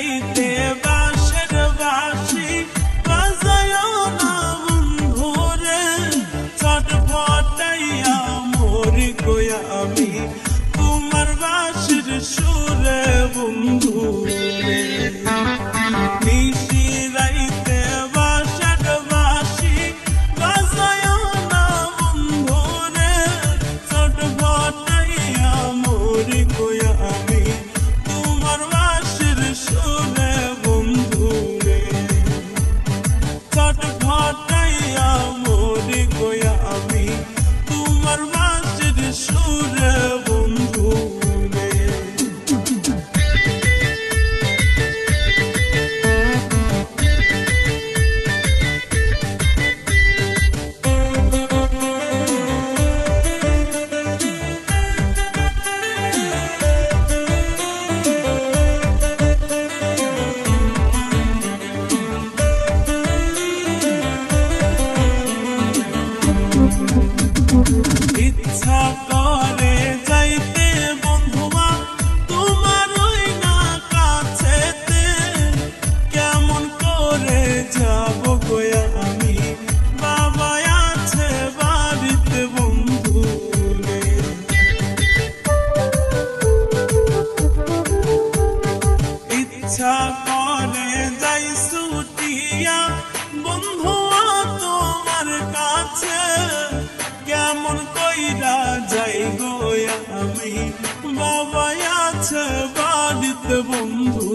গাইতে বাসের বাসি বাজায় না বন্ধুরে চটফটাইয়া মরি গোয়া আমি তোমার বাসির সুরে বন্ধুরে। নিশি ইচ্ছা করে যাইতে বন্ধুমা, তোমার ওই না কাছেতে কেমন করে যাব গোয়া আমি? বাবা আছে বাড়িতে বন্ধু ইচ্ছা করে যাই ছুটিয়া কেমন কইরা যাই গো আমি? বাবা আছে বাড়িতে বন্ধু।